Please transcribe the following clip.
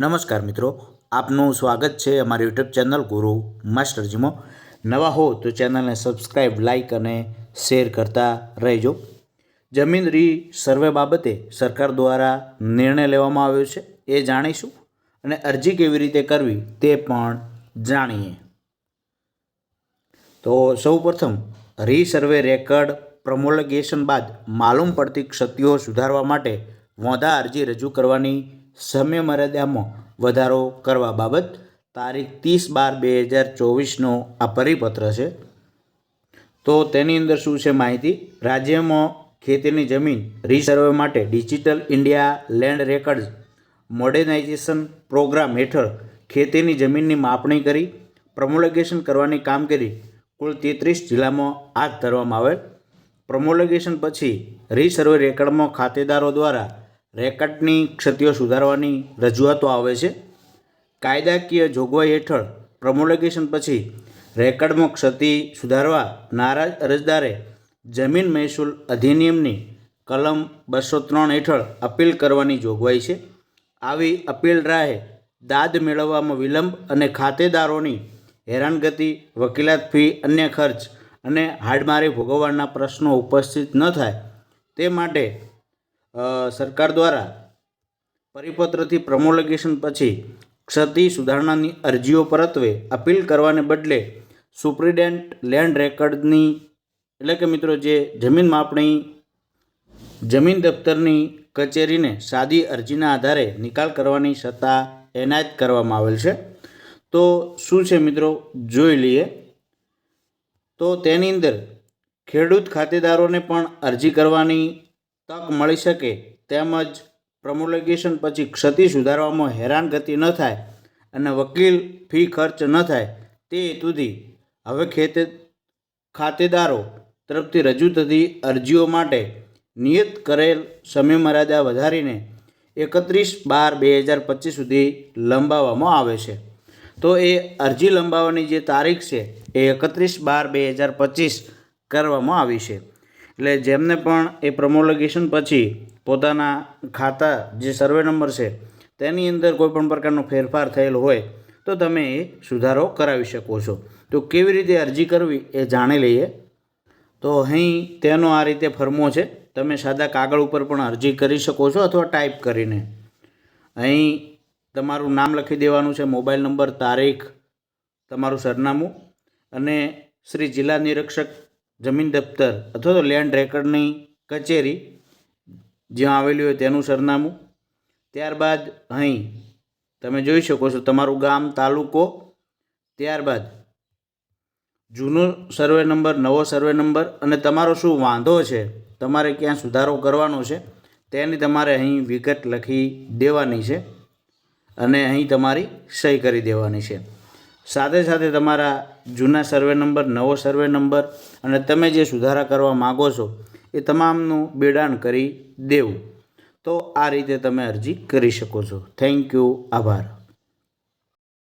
નમસ્કાર મિત્રો, આપનું સ્વાગત છે અમારી યુટ્યુબ ચેનલ ગુરુ માસ્ટરજીમાં નવા હો તો ચેનલને સબસ્ક્રાઈબ લાઇક અને શેર કરતા રહેજો. જમીન રી સર્વે બાબતે સરકાર દ્વારા નિર્ણય લેવામાં આવ્યો છે, એ જાણીશું અને અરજી કેવી રીતે કરવી તે પણ જાણીએ. તો સૌપ્રથમ રીસર્વે રેકર્ડ પ્રમોલગેશન બાદ માલુમ પડતી ક્ષતિઓ સુધારવા માટે વોંધા અરજી રજૂ કરવાની સમય મર્યાદામાં વધારો કરવા બાબત તારીખ ત્રીસ બાર બે હજાર ચોવીસનો આ પરિપત્ર છે. તો તેની અંદર શું છે માહિતી? રાજ્યમાં ખેતીની જમીન રીસર્વે માટે digital India land record modernization programme હેઠળ ખેતીની જમીનની માપણી કરી પ્રમોલગેશન કરવાની કામગીરી કુલ તેત્રીસ જિલ્લામાં હાથ ધરવામાં આવેલ પ્રમોલગેશન પછી રીસર્વે રેકર્ડમાં ખાતેદારો દ્વારા રેકર્ડની ક્ષતિઓ સુધારવાની રજૂઆતો આવે છે. કાયદાકીય જોગવાઈ હેઠળ પ્રમોલગેશન પછી રેકર્ડમાં ક્ષતિ સુધારવા નારાજ અરજદારે જમીન મહેસૂલ અધિનિયમની કલમ બસો ત્રણ હેઠળ અપીલ કરવાની જોગવાઈ છે. આવી અપીલ રાહે દાદ મેળવવામાં વિલંબ અને ખાતેદારોની હેરાનગતિ, વકીલાત ફી, અન્ય ખર્ચ અને હાડમારી ભોગવવાના પ્રશ્નો ઉપસ્થિત ન થાય તે માટે સરકાર દ્વારા પરિપત્રથી પ્રમોલગેશન પછી ક્ષતિ સુધારણાની અરજીઓ પરત્વે અપીલ કરવાને બદલે સુપ્રિડેન્ટ લેન્ડ રેકર્ડની, એટલે કે મિત્રો જે જમીન માપણી, જમીન દફતરની કચેરીને સાદી અરજીના આધારે નિકાલ કરવાની સત્તા એનાયત કરવામાં આવેલ છે. તો શું છે મિત્રો? જોઈ લઈએ. તો તેની અંદર ખેડૂત ખાતેદારોને પણ અરજી કરવાની તક મળી શકે તેમજ પ્રમોલગેશન પછી ક્ષતિ સુધારવામાં હેરાનગતિ ન થાય અને વકીલ ફી ખર્ચ ન થાય તે હેતુથી હવે ખેતે ખાતેદારો તરફથી રજૂ થતી અરજીઓ માટે નિયત કરેલ સમયમર્યાદા વધારીને એકત્રીસ બાર બે હજાર પચીસ સુધી લંબાવવામાં આવે છે. તો એ અરજી લંબાવવાની જે તારીખ છે એ એકત્રીસ બાર બે હજાર પચીસ કરવામાં આવી છે. એટલે જેમને પણ એ પ્રમોલગેશન પછી પોતાના ખાતા જે સર્વે નંબર છે, તેની અંદર કોઈપણ પ્રકારનો ફેરફાર થયેલ હોય, તો તમે એ સુધારો કરાવી શકો છો. તો કેવી રીતે અરજી કરવી એ જાણી લઈએ. તો અહીં તેનો આ રીતે ફરમો છે. તમે સાદા કાગળ ઉપર પણ અરજી કરી શકો છો અથવા ટાઈપ કરીને. અહીં તમારું નામ લખી દેવાનું છે, મોબાઈલ નંબર, તારીખ, તમારું સરનામું અને શ્રી જિલ્લા નિરીક્ષક જમીન દફતર અથવા તો લેન્ડ રેકર્ડની કચેરી જ્યાં આવેલી હોય તેનું સરનામું. ત્યારબાદ અહીં તમે જોઈ શકો છો તમારું ગામ, તાલુકો. ત્યારબાદ જૂનો સર્વે નંબર નવો સર્વે નંબર અને તમારો શું વાંધો છે, તમારે ક્યાં સુધારો કરવાનો છે, તેની તમારે અહીં વિગત લખી દેવાની છે અને અહીં તમારી સહી કરી દેવાની છે. સાથે સાથે તમારા જૂના સર્વે નંબર, નવો સર્વે નંબર અને તમે જે સુધારા કરવા માગો છો, એ તમામનું બેડાણ કરી દેવું. તો આ રીતે તમે અરજી કરી શકો છો. થેન્ક યુ આભાર.